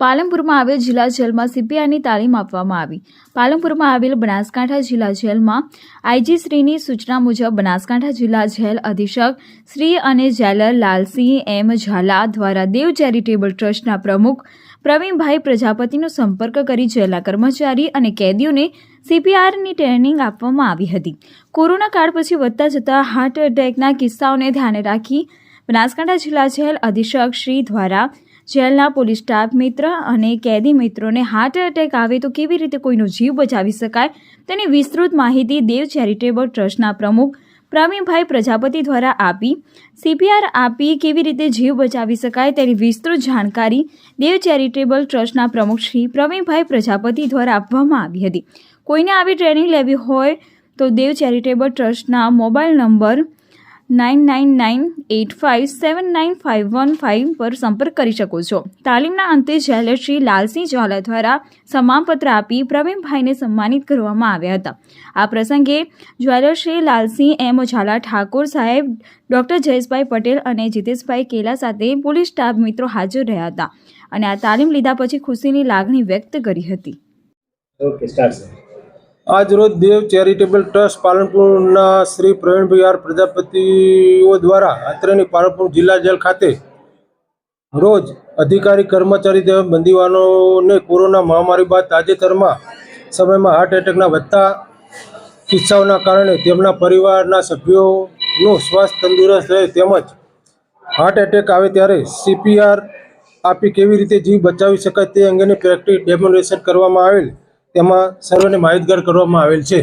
પાલનપુરમાં આવેલ જિલ્લા જેલમાં સીપીઆરની તાલીમ આપવામાં આવી. પાલનપુરમાં આવેલ બનાસકાંઠા જિલ્લા જેલમાં આઈજી શ્રીની સૂચના મુજબ બનાસકાંઠા જિલ્લા જેલ અધિક્ષક શ્રી અને જેલર લાલસિંહ એમ ઝાલા દ્વારા દેવ ચેરિટેબલ ટ્રસ્ટના પ્રમુખ પ્રવીણભાઈ પ્રજાપતિનો સંપર્ક કરી જેલના કર્મચારી અને કેદીઓને સીપીઆરની ટ્રેનિંગ આપવામાં આવી હતી. કોરોના કાળ પછી વધતા જતા હાર્ટ એટેકના કિસ્સાઓને ધ્યાને રાખી બનાસકાંઠા જિલ્લા જેલ અધિક્ષક શ્રી દ્વારા જેલના પોલીસ સ્ટાફ મિત્ર અને કેદી મિત્રોને હાર્ટ એટેક આવે તો કેવી રીતે કોઈનો જીવ બચાવી શકાય? તેની વિસ્તૃત માહિતી દેવ ચેરિટેબલ ટ્રસ્ટના પ્રમુખ પ્રવીણભાઈ પ્રજાપતિ દ્વારા આપી. સીપીઆર આપી કેવી રીતે જીવ બચાવી શકાય તેની વિસ્તૃત જાણકારી દેવ ચેરિટેબલ ટ્રસ્ટના પ્રમુખ શ્રી પ્રવીણભાઈ પ્રજાપતિ દ્વારા આપવામાં આવી હતી. કોઈને આવી ટ્રેનિંગ લેવી હોય તો દેવ ચેરિટેબલ ટ્રસ્ટના mobile number nine nine nine eight five seven nine five one five પર સંપર્ક કરી શકો છો. તાલીમના અંતે જેલર શ્રી લાલસિંહ ઝાલા દ્વારા સમાનપત્ર આપી પ્રવીણભાઈને સન્માનિત કરવામાં આવ્યા હતા. આ પ્રસંગે જ્વેલર શ્રી લાલસિંહ એમ ઝાલા ઠાકોર સાહેબ, ડૉક્ટર જયેશભાઈ પટેલ અને જીતેશભાઈ કેલા સાથે પોલીસ સ્ટાફ મિત્રો હાજર રહ્યા હતા અને આ તાલીમ લીધા પછી ખુશીની લાગણી વ્યક્ત કરી હતી. ઓકે, સ્ટાર્ટ સર આજ રોજ દેવ ચેરિટેબલ ટ્રસ્ટ પાલનપુરના શ્રી પ્રવીણભાઈ આર પ્રજાપતિઓ દ્વારા અત્રેની પાલનપુર જિલ્લા જેલ ખાતે રોજ અધિકારી, કર્મચારી તેમજ બંદીવાનોને કોરોના મહામારી બાદ તાજેતરમાં સમયમાં હાર્ટ એટેકના વધતા કિસ્સાઓના કારણે તેમના પરિવારના સભ્યોનું સ્વાસ્થ્ય તંદુરસ્ત રહે તેમજ હાર્ટ એટેક આવે ત્યારે સીપીઆર આપી કેવી રીતે જીવ બચાવી શકાય તે અંગેની પ્રેક્ટિસ ડેમોન્સ્ટ્રેશન કરવામાં આવેલ તેમાં સર્વને માહિતગાર કરવામાં આવેલ છે.